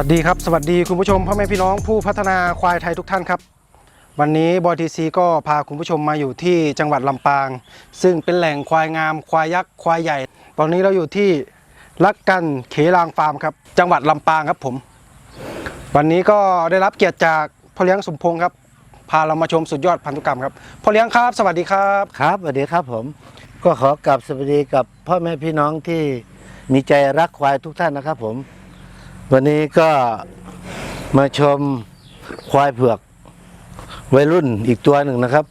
วัสดีครับ สวัสดีคุณผู้ชมพ่อแม่พี่น้องผู้พัฒนาควายไทยทุกท่านครับ วันนี้บอยทีซีก็พาคุณผู้ชมมาอยู่ที่จังหวัดลำปาง ซึ่งเป็นแหล่งควายงาม ควายยักษ์ควายใหญ่ ตอนนี้เราอยู่ที่ลักกันเขลางฟาร์มครับ จังหวัดลำปางครับผม วันนี้ก็ได้รับเกียรติจากพ่อเลี้ยงสมพงษ์ครับ พาเรามาชมสุดยอดพันธุกรรมครับพ่อเลี้ยงครับ สวัสดีครับครับสวัสดีครับผม ก็ขอกลับสวัสดีกับพ่อแม่พี่น้องที่มีใจรักควายทุกท่านนะครับผม วันนี้ก็มาชมควายเผือก วัยรุ่นอีกตัวหนึ่งนะครับ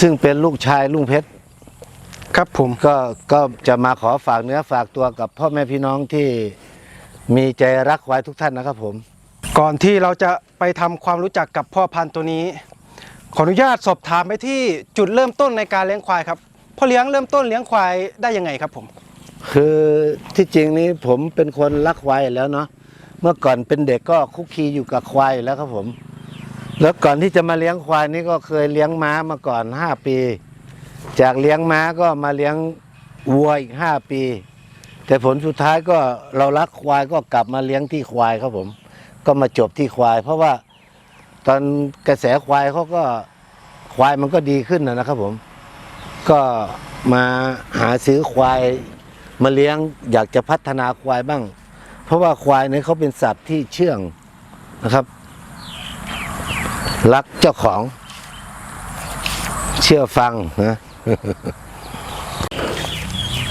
ซึ่งเป็นลูกชายลุงเพชร ครับผมก็ก็จะมาขอฝากเนื้อฝากตัวกับพ่อแม่พี่น้องที่มีใจรักควายทุกท่านนะครับผม ก่อนที่เราจะไปทำความรู้จักกับพ่อพันธุ์ตัวนี้ ขออนุญาตสอบถามไปที่จุดเริ่มต้นในการเลี้ยงควายครับพ่อเลี้ยงเริ่มต้นเลี้ยงควายได้ยังไงครับผม คือที่จริงนี้ผมเป็นคนรักควายแล้วเนาะเมื่อก่อนเป็นเด็กก็คุกคีอยู่กับควายแล้วครับผม แล้วก่อนที่จะมาเลี้ยงควายนี่ก็เคยเลี้ยงม้ามาก่อนห้าปี จากเลี้ยงม้าก็มาเลี้ยงวัวอีกห้าปี แต่ผลสุดท้ายก็เรารักควายก็กลับมาเลี้ยงที่ควายครับผม ก็มาจบที่ควาย เพราะว่าตอนกระแสควายเขาก็ควายมันก็ดีขึ้นนะครับผม ก็มาหาซื้อควาย มาเลี้ยงอยากจะพัฒนาควายบ้าง เพราะว่าควายเนี่ยเขาเป็นสัตว์ที่เชื่องนะครับ รักเจ้าของ เชื่อฟังนะ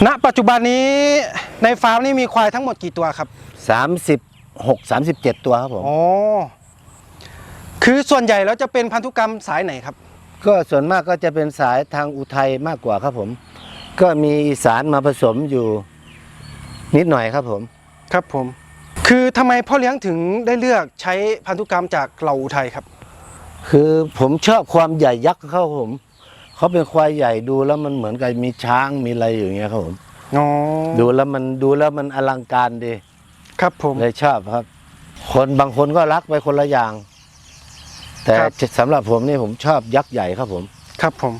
ณปัจจุบันนี้ในฟาร์มนี่มีควายทั้งหมดกี่ตัวครับสามสิบหกสามสิบเจ็ดตัวครับผมอ๋อคือส่วนใหญ่แล้วจะเป็นพันธุกรรมสายไหนครับ ก็ส่วนมากก็จะเป็นสายทางอุทัยมากกว่าครับผม ก็มีอีสานมาผสมอยู่นิดหน่อยครับผม ครับผม คือทำไมพ่อเลี้ยงถึงได้เลือกใช้พันธุกรรมจากเหล่าอุทัยครับ คือผมชอบความใหญ่ยักษ์ของเขาครับผม เขาเป็นควายใหญ่ดูแล้วมันเหมือนกับมีช้างมีอะไรอย่างเงี้ยครับผม อ๋อ ดูแล้วมันดูแล้วมันอลังการดีครับผม เลยชอบครับ คนบางคนก็รักไปคนละอย่าง แต่ครับ สำหรับผมนี่ผมชอบยักษ์ใหญ่ครับผม ครับผม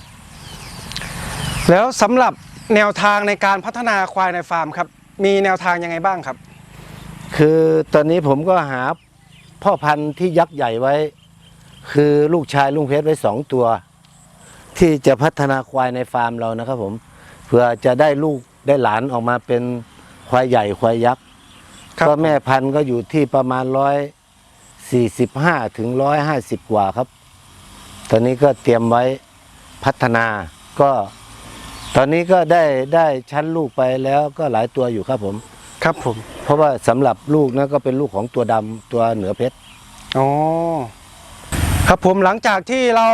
แล้วสำหรับแนวทางในการพัฒนาควายในฟาร์มครับ มีแนวทางยังไงบ้างครับ คือตอนนี้ผมก็หาพ่อพันธุ์ที่ยักษ์ใหญ่ไว้ คือลูกชายลุงเพชรไว้สองตัว ที่จะพัฒนาควายในฟาร์มเรานะครับผมเพื่อจะได้ลูกได้หลานออกมาเป็นควายใหญ่ควายยักษ์ครับ ก็แม่พันธุ์ก็อยู่ที่ประมาณร้อยสี่สิบห้าถึงร้อยห้าสิบกว่าครับ ตอนนี้ก็เตรียมไว้พัฒนาก็ ตอนนี้ก็ได้ได้ชั้นลูกไปแล้วก็หลายตัวอยู่ครับผม ครับผม เพราะว่าสำหรับลูกนะก็เป็นลูกของตัวดำตัวเหนือเพชร อ๋อ ครับผมหลังจากที่เรา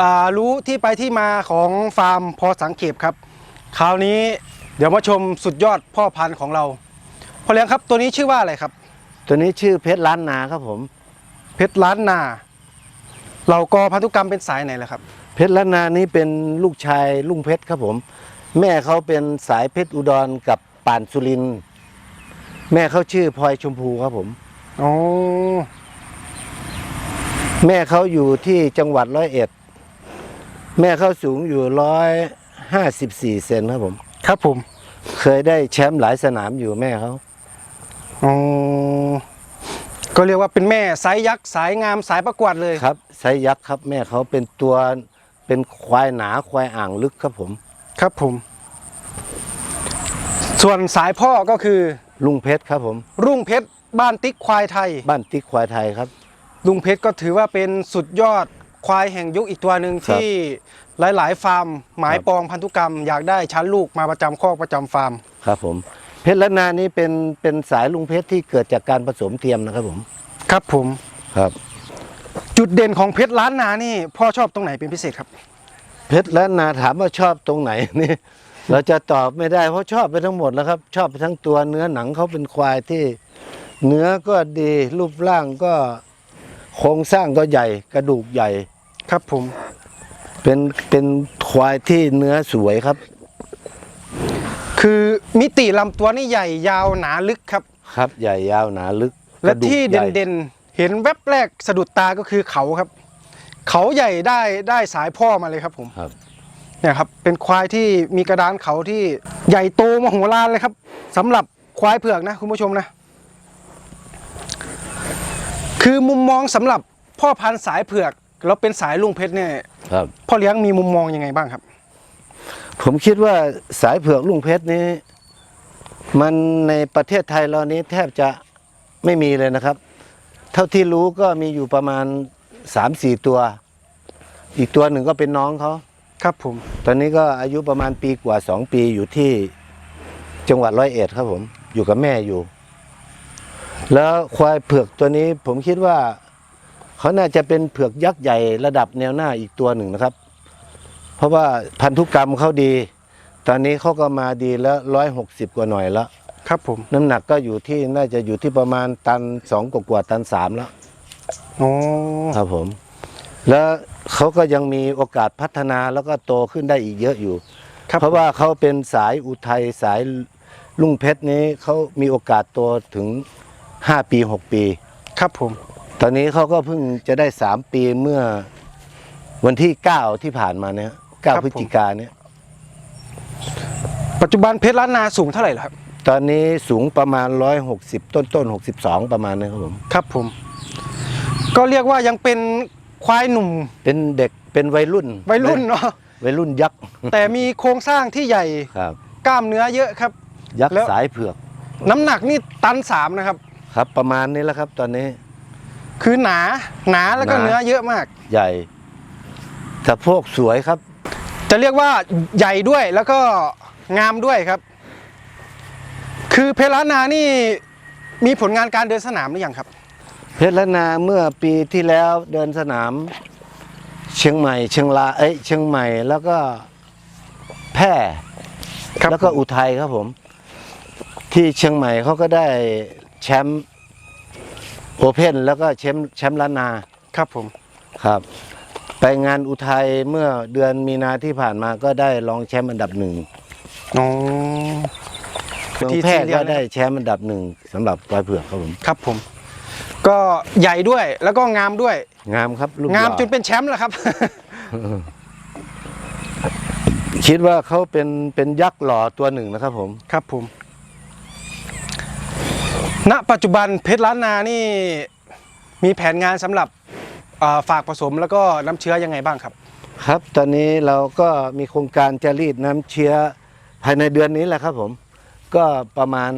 อ่ารู้ที่ไปที่มาของฟาร์มพอสังเขปครับ คราวนี้เดี๋ยวมาชมสุดยอดพ่อพันธุ์ของเราพ่อเลี้ยงครับตัวนี้ชื่อว่าอะไรครับ ตัวนี้ชื่อเพชรล้านนาครับผม เพชรล้านนา เราก็พันธุกรรมเป็นสายไหนล่ะครับ เพชรล้านนานี้เป็นลูกชายลุงเพชรครับผม แม่เขาเป็นสายเพชรอุดรกับป่านสุรินทร์แม่เขาชื่อพลอยชมพูครับผมอ๋อแม่เขาอยู่ที่จังหวัดร้อยเอ็ด แม่เขาสูงอยู่ร้อยห้าสิบสี่เซนครับผม ครับผม เคยได้แชมป์หลายสนามอยู่แม่เขาอ๋อก็เรียกว่าเป็นแม่สายยักษ์สายงามสายประกวดเลยครับไซส์ยักษ์ครับ แม่เขาเป็นตัว เป็นควายหนาควายอ่างลึกครับผม ครับผม ส่วนสายพ่อก็คือ ลุงเพชรครับผม รุ่งเพชรบ้านติ๊กควายไทย บ้านติ๊กควายไทยครับ ลุงเพชรก็ถือว่าเป็นสุดยอดควายแห่งยุคอีกตัวหนึ่งครับที่หลาย ๆ ฟาร์ม หมายครับปองพันธุกรรมอยากได้ชั้นลูกมาประจำคอกประจำฟาร์ม ครับผม เพชรล้านนานี้เป็นเป็นสายลุงเพชรที่เกิดจากการผสมเทียมนะครับผม ครับผม ครับ จุดเด่นของเพชรล้านนานี่พ่อชอบตรงไหนเป็นพิเศษครับ เพชรล้านนาถามว่าชอบตรงไหนนี่ เราจะตอบไม่ได้เพราะชอบไปทั้งหมดแล้วครับ ชอบไปทั้งตัวเนื้อหนังเขาเป็นควายที่ เนื้อก็ดีรูปร่างก็โครงสร้างก็ใหญ่กระดูกใหญ่ครับผม เป็นเป็นควายที่เนื้อสวยครับ คือมิติลำตัวนี่ใหญ่ยาวหนาลึกครับ ครับ ใหญ่ยาวหนาลึกและกรดูกที่ใหญ่ เด่นๆ เห็นแวบแรกสะดุดตาก็คือเขาครับ เขาใหญ่ได้ได้สายพ่อมาเลยครับผมครับเนี่ยครับเป็นควายที่มีกระดานเขาที่ใหญ่โตมโหฬารเลยครับสำหรับควายเผือกนะคุณผู้ชมนะ คือมุมมองสำหรับพ่อพันธุ์สายเผือกแล้วเป็นสายลุงเพชรเนี่ยครับพ่อเลี้ยงมีมุมมองยังไงบ้างครับ ผมคิดว่าสายเผือกลุงเพชรนี้ มันในประเทศไทยเรานี้แทบจะไม่มีเลยนะครับ เท่าที่รู้ก็มีอยู่ประมาณสามสี่ตัว อีกตัวหนึ่งก็เป็นน้องเขาครับผม ตอนนี้ก็อายุประมาณปีกว่าสองปีอยู่ที่จังหวัดร้อยเอ็ดครับผม อยู่กับแม่อยู่ แล้วควายเผือกตัวนี้ผมคิดว่าเขาน่าจะเป็นเผือกยักษ์ใหญ่ระดับแนวหน้าอีกตัวหนึ่งนะครับ เพราะว่าพันธุกรรมเขาดี ตอนนี้เขาก็มาดีแล้วร้อยหกสิบกว่าหน่อยแล้ว ครับผมน้ำหนักก็อยู่ที่น่าจะอยู่ที่ประมาณตันสองกว่าๆตันสามแล้วโอ้ครับผม แล้วเขาก็ยังมีโอกาสพัฒนาแล้วก็โตขึ้นได้อีกเยอะอยู่ครับเพราะว่าเขาเป็นสายอุทัยสายลุงเพชรนี้เขามีโอกาสโตถึง5ปี6ปี ครับผม ตอนนี้เขาก็เพิ่งจะได้3ปีเมื่อวันที่9ที่ผ่านมาเนี่ย9พฤศจิกาเนี่ยปัจจุบันเพชรล้านนาสูงเท่าไหร่ล่ะครับ ตอนนี้สูงประมาณ 160 ต้นต้นๆ62 ประมาณนี้ครับผมครับผม ก็เรียกว่ายังเป็นควายหนุ่ม เป็นเด็กเป็นวัยรุ่นวัยรุ่นเนาะวัยรุ่นยักษ์ แต่มีโครงสร้างที่ใหญ่ครับ กล้ามเนื้อเยอะครับ ยักษ์แล้ว สายเผือกน้ำหนักนี่ตันสามนะครับ ครับ ประมาณนี้แหละครับตอนนี้ คือหนาหนาแล้วก็หนา เนื้อเยอะมาก ใหญ่สะโพกสวยครับ จะเรียกว่าใหญ่ด้วยแล้วก็งามด้วยครับ คือเพชรล้านนานี่มีผลงานการเดินสนามหรือยังครับ เพชรละนาเมื่อปีที่แล้วเดินสนาม เชียงใหม่ เชียงรายเอ้ยเชียงใหม่แล้วก็แพร่ครับแล้วก็อุทัยครับผม ที่เชียงใหม่เขาก็ได้แชมป์โอเพนแล้วก็แชมป์แชมป์ล้านนา ครับผม ครับ ไปงานอุทัยเมื่อเดือนมีนาที่ผ่านมาก็ได้รองแชมป์อันดับหนึ่ง อ๋อ เมืองที่แพร่ที่เรียก็กนะได้แชมป์อันดับหนึ่งสำหรับปลายเผือกครับผม ครับผม ก็ใหญ่ด้วยแล้วก็งามด้วย งามครับลูกงามหล่อจนเป็นแชมป์แล้วครับ คิดว่าเขาเป็นเป็นยักษ์หล่อตัวหนึ่งนะครับผม ครับผม ณ ปัจจุบันเพชรล้านนานี่ มีแผนงานสำหรับเอ่อฝากผสมแล้วก็น้ำเชื้อยังไงบ้างครับ ครับ ตอนนี้เราก็มีโครงการจะรีดน้ำเชื้อภายในเดือนนี้แหละครับผม ก็ประมาณ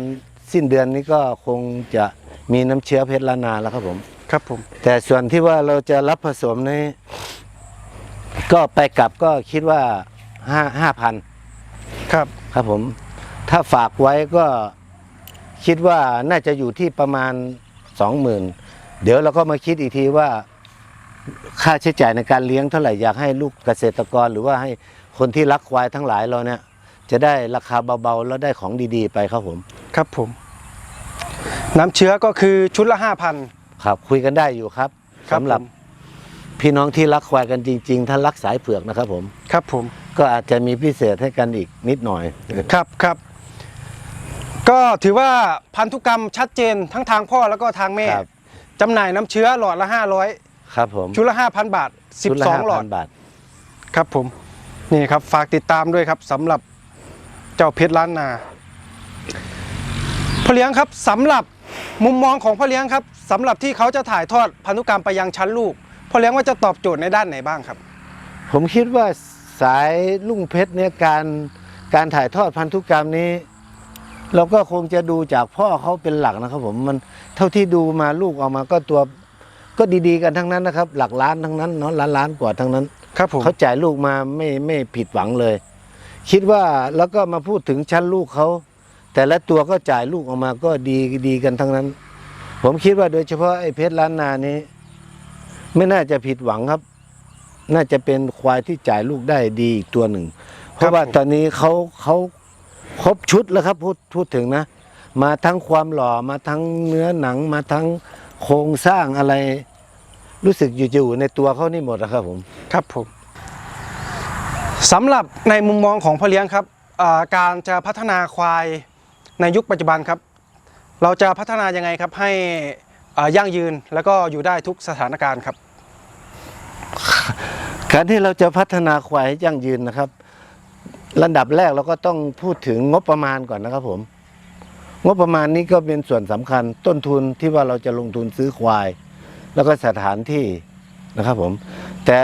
สิ้นเดือนนี้ก็คงจะมีน้ำเชื้อเพชรลานาแล้วครับผม ครับผม แต่ส่วนที่ว่าเราจะรับผสมนี้ก็ไปกลับก็คิดว่าห้าห้าพันครับ ครับผม ถ้าฝากไว้ก็คิดว่าน่าจะอยู่ที่ประมาณสองหมื่นเดี๋ยวเราก็มาคิดอีกทีว่า ค่าใช้จ่ายในการเลี้ยงเท่าไหร่อยากให้ลูกเกษตรกรหรือว่าให้คนที่รักควายทั้งหลายเราเนี่ย จะได้ราคาเบาๆ แล้วได้ของดีๆ ไปครับผม ครับผม น้ำเชื้อก็คือชุดละห้าพัน ครับคุยกันได้อยู่ครับ สำหรับพี่น้องที่รักควายกันจริง ๆ ถ้ารักสายเผือกนะครับผม ครับผม ก็อาจจะมีพิเศษให้กันอีกนิดหน่อย ครับครับ ก็ถือว่าพันธุกรรมชัดเจนทั้งทางพ่อแล้วก็ทางแม่ครับ จำหน่ายน้ำเชื้อหลอดละ500ครับผมชุดละ 5,000 บาท ชุดละ12 หลอด 5,000บาท ครับผม นี่ครับฝากติดตามด้วยครับสำหรับ เจ้าเพชรล้านนาพ่อเลี้ยงครับสำหรับมุมมองของพ่อเลี้ยงครับสำหรับที่เขาจะถ่ายทอดพันธุกรรมไปยังชั้นลูกพ่อเลี้ยงว่าจะตอบโจทย์ในด้านไหนบ้างครับ ผมคิดว่าสายลุ่งเพชรเนี่ยการการถ่ายทอดพันธุกรรมนี้ เราก็คงจะดูจากพ่อเขาเป็นหลักนะครับผมมันเท่าที่ดูมาลูกออกมาก็ตัวก็ดีๆกันทั้งนั้นนะครับ หลักล้านทั้งนั้นเนาะล้านล้านกว่าทั้งนั้นครับผมเขาจ่ายลูกมาไม่ไม่ผิดหวังเลย คิดว่าแล้วก็มาพูดถึงชั้นลูกเขา แต่ละตัวก็จ่ายลูกออกมาก็ดีดีกันทั้งนั้น ผมคิดว่าโดยเฉพาะไอ้เพชรล้านนานี้ ไม่น่าจะผิดหวังครับ น่าจะเป็นควายที่จ่ายลูกได้ดีอีกตัวหนึ่ง เพราะว่าตอนนี้เขาเขาครบชุดแล้วครับพูดพูดถึงนะ มาทั้งความหล่อมาทั้งเนื้อหนังมาทั้งโครงสร้างอะไร รู้สึกอยู่ๆในตัวเขานี่หมดนะครับผม ครับผม สำหรับในมุมมองของพ่อเลี้ยงครับการจะพัฒนาควายในยุคปัจจุบันครับ เราจะพัฒนายังไงครับให้ยั่งยืนแล้วก็อยู่ได้ทุกสถานการณ์ครับ การที่เราจะพัฒนาควายให้ยั่งยืนนะครับลำดับแรกเราก็ต้องพูดถึงงบประมาณก่อนนะครับผม งบประมาณนี้ก็เป็นส่วนสำคัญต้นทุนที่ว่าเราจะลงทุนซื้อควาย แล้วก็สถานที่ นะครับผม แต่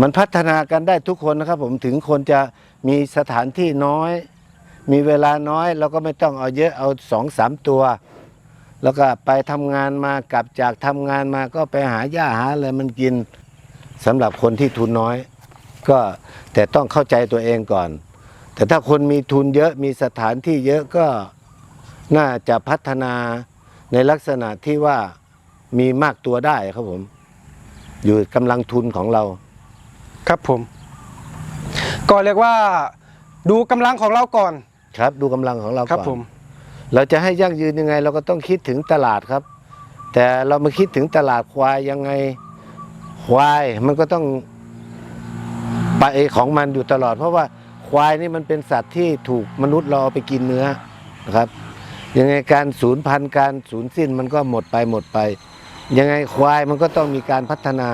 มันพัฒนากันได้ทุกคนนะครับผมถึงคนจะมีสถานที่น้อย มีเวลาน้อยเราก็ไม่ต้องเอาเยอะเอาสองสามตัว แล้วก็ไปทำงานมากลับจากทำงานมาก็ไปหาหญ้าหาอะไรมันกินสำหรับคนที่ทุนน้อย ก็แต่ต้องเข้าใจตัวเองก่อน แต่ถ้าคนมีทุนเยอะมีสถานที่เยอะก็น่าจะพัฒนาในลักษณะที่ว่ามีมากตัวได้ครับผม อยู่กำลังทุนของเรา ครับผม ก็เรียกว่าดูกำลังของเราก่อน ครับ ดูกำลังของเราครับก่อนผม เราจะให้ยั่งยืนยังไง เราก็ต้องคิดถึงตลาดครับ แต่เรามาคิดถึงตลาดควายยังไงควายมันก็ต้องไปของมันอยู่ตลอด เพราะว่าควายนี่มันเป็นสัตว์ที่ถูกมนุษย์เราเอาไปกินเนื้อนะครับยังไงการสูญพันธุ์การสูญสิ้นมันก็หมดไปหมดไป ยังไงควายมันก็ต้องมีการพัฒนา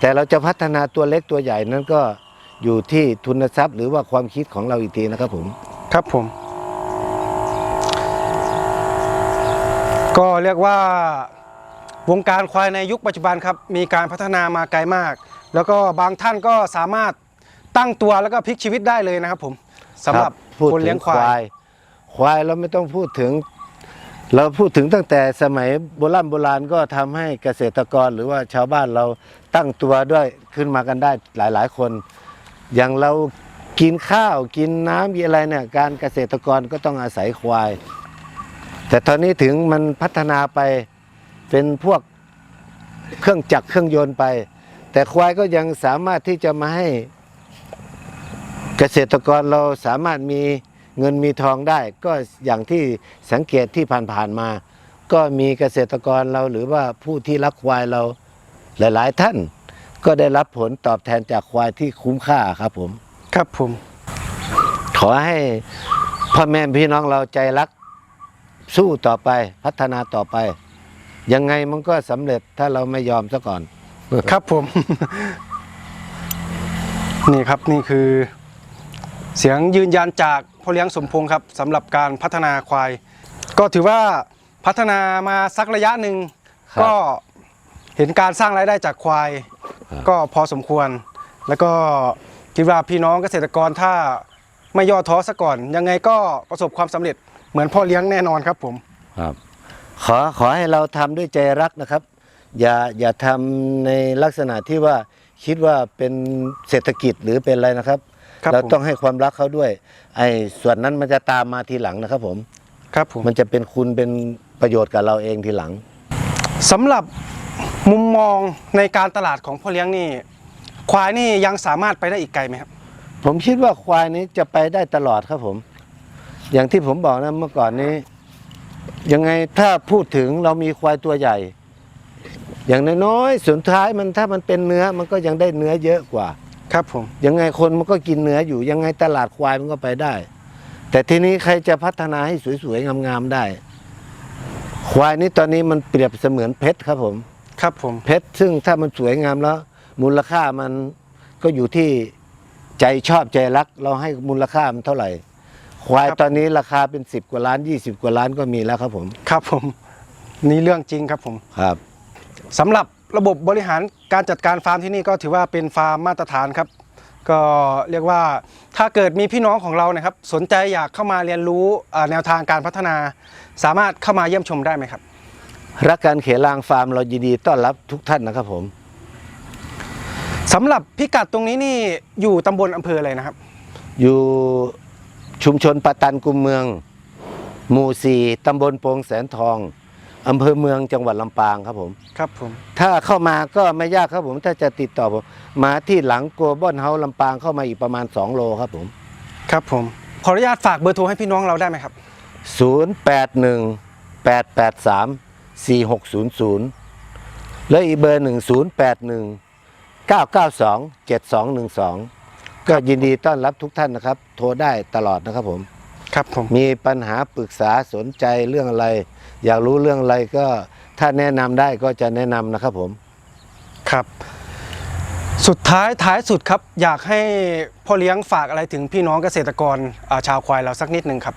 แต่เราจะพัฒนาตัวเล็กตัวใหญ่นั้นก็อยู่ที่ทุนทรัพย์ หรือว่าความคิดของเราอีกทีนะครับผม ครับผม ก็เรียกว่าวงการควายในยุคปัจจุบันครับ มีการพัฒนามาไกลมาก แล้วก็บางท่านก็สามารถตั้งตัวแล้วก็พลิกชีวิตได้เลยนะครับผมสำหรับพูดคนถึเลี้ยงงคควาวายยควายเราไม่ต้องพูดถึง เราพูดถึงตั้งแต่สมัยโบราณโบราณก็ทำให้เกษตรกรหรือว่าชาวบ้านเราตั้งตัวด้วยขึ้นมากันได้หลาย ๆ คน อย่างเรากินข้าวกินน้ำอะไรเนี่ยการเกษตรกรก็ต้องอาศัยควาย แต่ตอนนี้ถึงมันพัฒนาไปเป็นพวกเครื่องจักรเครื่องยนต์ไป แต่ควายก็ยังสามารถที่จะมาให้เกษตรกรเราสามารถมี เงินมีทองได้ก็อย่างที่สังเกตที่ผ่านๆมา ก็มีเกษตรกรเราหรือว่าผู้ที่รักควายเราหลายๆท่าน ก็ได้รับผลตอบแทนจากควายที่คุ้มค่าครับผม ครับผม ขอให้พ่อแม่พี่น้องเราใจรักสู้ต่อไปพัฒนาต่อไป ยังไงมันก็สำเร็จถ้าเราไม่ยอมซะก่อน ครับผม นี่ครับนี่คือ เสียงยืนยันจาก พ่อเลี้ยงสมพงศ์ครับสำหรับการพัฒนาควาย ก็ถือว่าพัฒนามาสักระยะหนึ่งครับก็เห็นการสร้างรายได้จากควาย ครับ ก็พอสมควร แล้วก็คิดว่าพี่น้องเกษตรกรถ้าไม่ย่อท้อซะก่อน ยังไงก็ประสบความสำเร็จเหมือนพ่อเลี้ยงแน่นอนครับผม ครับขอขอให้เราทำด้วยใจรักนะครับ อย่าอย่าทำในลักษณะที่ว่าคิดว่าเป็นเศรษฐกิจหรือเป็นอะไรนะครับครับ เราผมต้องให้ความรักเขาด้วย ไอ้ส่วนนั้นมันจะตามมาทีหลังนะครับผมครับผมมันจะเป็นคุณเป็นประโยชน์กับเราเองทีหลังสำหรับมุมมองในการตลาดของพ่อเลี้ยงนี่ ควายนี่ยังสามารถไปได้อีกไกลไหมครับ ผมคิดว่าควายนี้จะไปได้ตลอดครับผม อย่างที่ผมบอกนะเมื่อก่อนนี้ ยังไงถ้าพูดถึงเรามีควายตัวใหญ่ อย่างน้อยๆสุดท้ายมันถ้ามันเป็นเนื้อมันก็ยังได้เนื้อเยอะกว่า ครับผมยังไงคนมันก็กินเนื้ออยู่ยังไงตลาดควายมันก็ไปได้ แต่ทีนี้ใครจะพัฒนาให้สวยๆงามๆได้ ควายนี้ตอนนี้มันเปรียบเสมือนเพชรครับผม ครับผมเพชรซึ่งถ้ามันสวยงามแล้ว มูลค่ามันก็อยู่ที่ใจชอบใจรัก เราให้มูลค่ามันเท่าไหร่ ควายตอนนี้ราคาเป็นสิบกว่าล้านยี่สิบกว่าล้านก็มีแล้วครับผม ครับผม นี่เรื่องจริงครับผมครับสำหรับระบบบริหาร การจัดการฟาร์มที่นี่ก็ถือว่าเป็นฟาร์มมาตรฐานครับ ก็เรียกว่าถ้าเกิดมีพี่น้องของเรานะครับ สนใจอยากเข้ามาเรียนรู้อ่าแนวทางการพัฒนา สามารถเข้ามาเยี่ยมชมได้ไหมครับ รักการเขลางฟาร์มเรายินดีต้อนรับทุกท่านนะครับผมสำหรับพิกัดตรงนี้นี่อยู่ตำบลอำเภออะไรนะครับ อยู่ชุมชนปะตันกุมเมืองหมู่สี่ตำบลโปงแสนทอง อำเภอเมืองจังหวัดลำปางครับผม ครับผม ถ้าเข้ามาก็ไม่ยากครับผม ถ้าจะติดต่อผมมาที่หลังโกลบอนเฮาลำปางเข้ามาอีกประมาณ 2 โลครับผม ครับผม ขออนุญาตฝากเบอร์โทรให้พี่น้องเราได้ไหมครับ 081 883 4600 และอีกเบอร์หนึ่ง081 992 7212 ก็ยินดีต้อนรับทุกท่านนะครับ โทรได้ตลอดนะครับผม ครับผมมีปัญหาปรึกษาสนใจเรื่องอะไร อยากรู้เรื่องอะไรก็ถ้าแนะนำได้ก็จะแนะนำนะครับผม ครับ สุดท้ายท้ายสุดครับ อยากให้พ่อเลี้ยงฝากอะไรถึงพี่น้องเกษตรกรอ่าชาวควายเราสักนิดหนึ่งครับ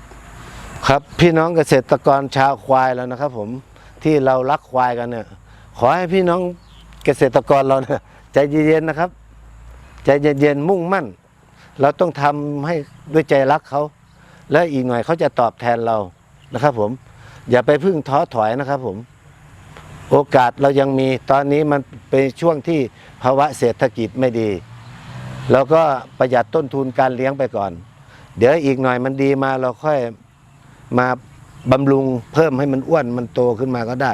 ครับพี่น้องเกษตรกรชาวควายแล้วนะครับ ผมที่เรารักควายกันเนี่ยขอให้พี่น้องเกษตรกรเราเนี่ยใจเย็นๆนะครับ ใจเย็นๆมุ่งมั่น เราต้องทำให้ด้วยใจรักเขา แล้วอีกหน่อยเขาจะตอบแทนเรานะครับผมอย่าไปพึ่งท้อถอยนะครับผม โอกาสเรายังมีตอนนี้มันเป็นช่วงที่ภาวะเศรษฐกิจไม่ดีเราก็ประหยัดต้นทุนการเลี้ยงไปก่อน เดี๋ยวอีกหน่อยมันดีมาเราค่อยมาบำรุงเพิ่มให้มันอ้วนมันโตขึ้นมาก็ได้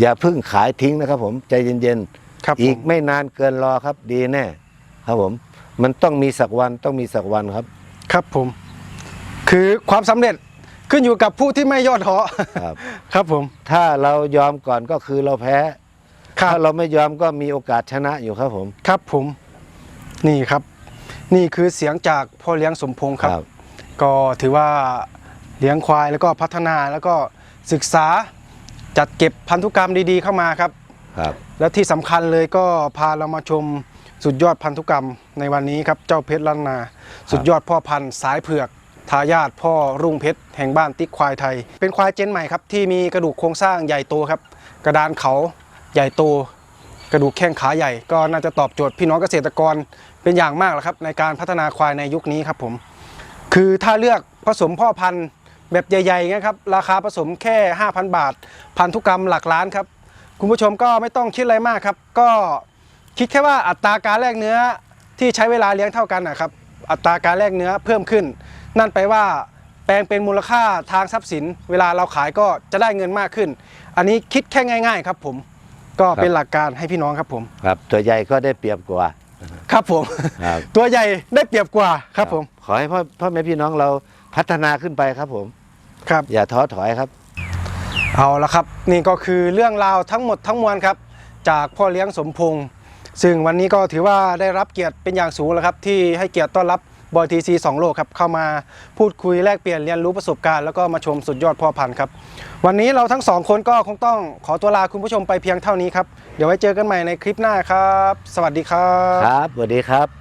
อย่าเพึ่งขายทิ้งนะครับผมใจเย็นครับๆอีกผมไม่นานเกินรอครับดีแน่ ครับผม มันต้องมีสักวันต้องมีสักวันครับ ครับผม คือความสำเร็จขึ้นอยู่กับผู้ที่ไม่ย่อท้อครับ ครับผม ถ้าเรายอมก่อนก็คือเราแพ้ครับถ้าเราไม่ยอมก็มีโอกาสชนะอยู่ครับผมครับผม นี่ครับ นี่คือเสียงจากพ่อเลี้ยงสมพงษ์ครับ ก็ถือว่าเลี้ยงควายแล้วก็พัฒนาแล้วก็ศึกษาจัดเก็บพันธุกรรมดีๆเข้ามาครับ ครับ และที่สำคัญเลยก็พาเรามาชมสุดยอดพันธุกรรมในวันนี้ครับ เจ้าเพชรล้านนา สุดยอดพ่อพันธุ์สายเผือก ทายาทพ่อรุ่งเพชรแห่งบ้านติ๊กควายไทย เป็นควายเจนใหม่ครับที่มีกระดูกโครงสร้างใหญ่โตครับ กระดานเขาใหญ่โต กระดูกแข้งขาใหญ่ ก็น่าจะตอบโจทย์พี่น้องเกษตรกรเป็นอย่างมากแล้วครับในการพัฒนาควายในยุคนี้ครับผม คือถ้าเลือกผสมพ่อพันธุ์แบบใหญ่ๆอย่างเงี้ยครับราคาผสมแค่ 5,000 บาท พันธุกรรมหลักล้านครับคุณผู้ชมก็ไม่ต้องคิดอะไรมากครับ ก็คิดแค่ว่าอัตราการแลกเนื้อที่ใช้เวลาเลี้ยงเท่ากันนะครับ อัตราการแลกเนื้อเพิ่มขึ้น นั่นไปลว่า แปลงเป็นมูลค่าทางทรัพย์สิน เวลาเราขายก็จะได้เงินมากขึ้น อันนี้คิดแค่ง่าย ๆ ครับ ผมก็เป็นหลักการให้พี่น้องครับผม ครับ ตัวใหญ่ก็ได้เปรียบกว่า ครับผม ครับตัวใหญ่ได้เปรียบกว่าครับผมขอให้พ่อพ่อแม่พี่น้องเราพัฒนาขึ้นไปครับผม ครับ อย่าท้อถอยครับ เอาละครับ นี่ก็คือเรื่องราวทั้งหมดทั้งมวลครับ จากพ่อเลี้ยงสมพงษ์ซึ่งวันนี้ก็ถือว่าได้รับเกียรติเป็นอย่างสูงแล้วครับ ที่ให้เกียรติต้อนรับ บอยทีซีสองโลกครับเข้ามาพูดคุยแลกเปลี่ยนเรียนรู้ประสบการณ์แล้วก็มาชมสุดยอดพ่อพันธุ์ครับวันนี้เราทั้งสองคนก็คงต้องขอตัวลาคุณผู้ชมไปเพียงเท่านี้ครับเดี๋ยวไว้เจอกันใหม่ในคลิปหน้าครับ สวัสดีครับครับสวัสดีครับ